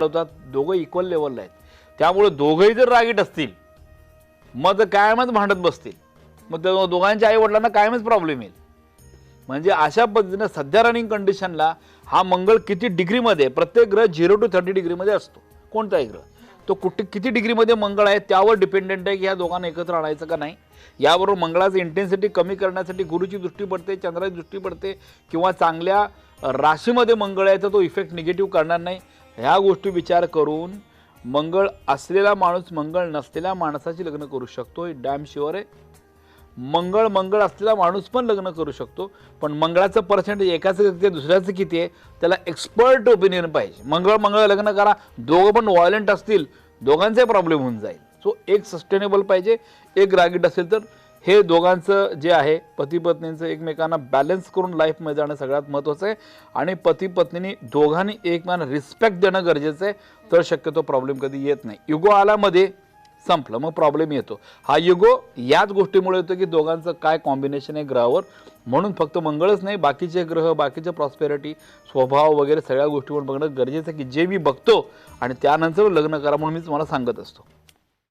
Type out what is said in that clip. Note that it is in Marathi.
होतात दोघं इक्वल लेवलला आहेत. त्यामुळे दोघंही जर रागीट असतील मग तर कायमच भांडत बसतील. मग त्या दोघांच्या आई वडिलांना कायमच प्रॉब्लेम येईल. म्हणजे अशा पद्धतीनं सध्या रनिंग कंडिशनला हा मंगळ किती डिग्रीमध्ये प्रत्येक ग्रह झिरो टू थर्टी डिग्रीमध्ये असतो. कोणताही ग्रह. तो कुठे किती डिग्रीमध्ये मंगळ आहे त्यावर डिपेंडेंट आहे की ह्या दोघांना एकत्र आणायचं का नाही? याबरोबर मंगळाचं इंटेन्सिटी कमी करण्यासाठी गुरुची दृष्टी पडते चंद्राची दृष्टी पडते किंवा चांगल्या राशीमध्ये मंगळ आहे तर तो इफेक्ट निगेटिव्ह करणार नाही. ह्या गोष्टी विचार करून मंगळ असलेला माणूस मंगळ नसलेल्या माणसाची लग्न करू शकतो हे डॅम शुअर आहे मंगळ मंगळ असलेला माणूस पण लग्न करू शकतो. पण मंगळाचं पर्सेंटेज एकाचं किती दुसऱ्याचं किती आहे? त्याला एक्सपर्ट ओपिनियन पाहिजे. मंगळ मंगळ लग्न करा. दोघं पण व्हायलंट असतील दोघांचे प्रॉब्लेम होऊन जाईल. सो एक सस्टेनेबल पाहिजे एक रागीट असेल तर हे दोघांचं जे आहे पती पत्नींचं एकमेकांना बॅलन्स करून लाईफमध्ये जाणं सगळ्यात महत्त्वाचं आहे. आणि पती पत्नीनी दोघांनी एकमेकांना रिस्पेक्ट देणं गरजेचं आहे तर शक्यतो प्रॉब्लेम कधी येत नाही. युगो आलामध्ये संपलं मग प्रॉब्लेम येतो. हा युगो याच गोष्टीमुळे येतो की दोघांचं काय कॉम्बिनेशन आहे ग्रहावर म्हणून फक्त मंगळच नाही बाकीचे ग्रह बाकीचे प्रॉस्पेरिटी स्वभाव वगैरे सगळ्या गोष्टीवर बघणं गरजेचं आहे की जे मी बघतो आणि त्यानंतर लग्न करा म्हणून मी तुम्हाला सांगत असतो.